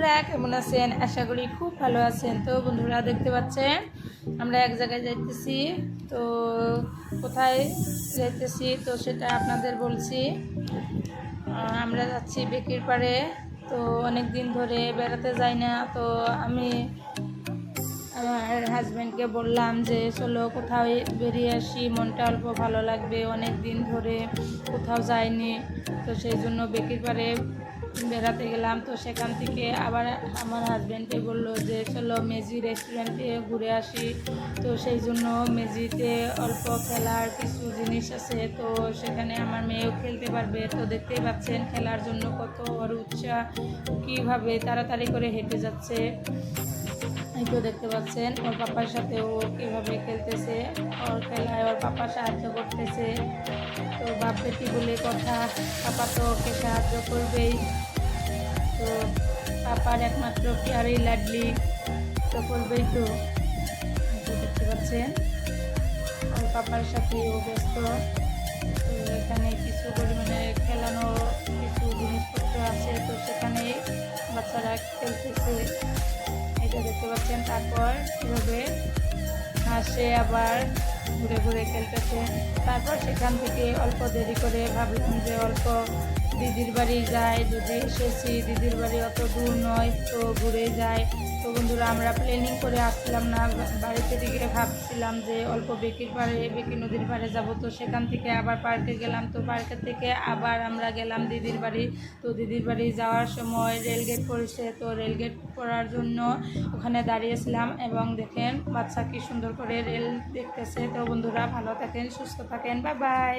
আছেন? আশা করি খুব ভালো আছেন। তো বন্ধুরা, দেখতে পাচ্ছেন, আমরা এক জায়গায় যাইতেছি। তো কোথায় যাইতেছি? তো সেটা আপনাদের বলছি। আমরা যাচ্ছি বেকির পাড়ে। তো অনেক দিন ধরে বেড়াতে যাই না। তো আমি আমার হাজব্যান্ডকে বললাম যে, চলো কোথাও বেরিয়ে আসি। মনটা অল্প ভালো লাগবে। অনেক দিন ধরে কোথাও যাইনি। তো সেই জন্য বেকির পাড়ে বেড়াতে গেলাম। তো সেখান থেকে আবার আমার হাজব্যান্ডকে বলল যে, চলো মেজি রেস্টুরেন্টে ঘুরে আসি। তো সেই জন্য মেজিতে অল্প খেলার কিছু জিনিস আছে। তো সেখানে আমার মেয়েও খেলতে পারবে। তো দেখতেই পাচ্ছেন খেলার জন্য কত ওর উৎসাহ, কীভাবে তাড়াতাড়ি করে হেঁটে যাচ্ছে। তো দেখতে পাচ্ছেন, ওর পাপার সাথে ও কীভাবে খেলতেছে। ওর খেলায় ওর পাপা সাহায্য করতেছে। তো বাপ বেটি বলে কথা, পাপা তো ওকে সাহায্য করবেই। তো পাপার একমাত্র পেয়ারি লাডলি, তো করবেই তো দেখতে পাচ্ছেন, ওর পাপার সাথে ও ব্যস্ত। তো এখানে কিছু পরিমাণে খেলানো কিছু জিনিসপত্র আছে, তো সেখানে বাচ্চারা খেলতেছে। দেখতে পাচ্ছেন, তারপর কীভাবে হাসে আবার ঘুরে ঘুরে খেলতেছে। তারপর সেখান থেকে অল্প দেরি করে ভাবলাম যে অল্প দিদির বাড়ি যাই যদি এসেছি, দিদির বাড়ি অত দূর নয়, তো ঘুরে যাই তো বন্ধুরা, আমরা প্ল্যানিং করে আসছিলাম না। বাড়িতে দিকে ভাবছিলাম যে অল্প বেকির পাড়ে, বেকি নদীর পাড়ে যাব। তো সেখান থেকে আবার পার্কে গেলাম। তো পার্কের থেকে আবার আমরা গেলাম দিদির বাড়ি। তো দিদির বাড়ি যাওয়ার সময় রেলগেট পড়েছে। তো রেলগেট পড়ার জন্য ওখানে দাঁড়িয়েছিলাম এবং দেখেন বাচ্চা কি সুন্দর করে রেল দেখতেছে। তো বন্ধুরা, ভালো থাকেন, সুস্থ থাকেন। বা বাই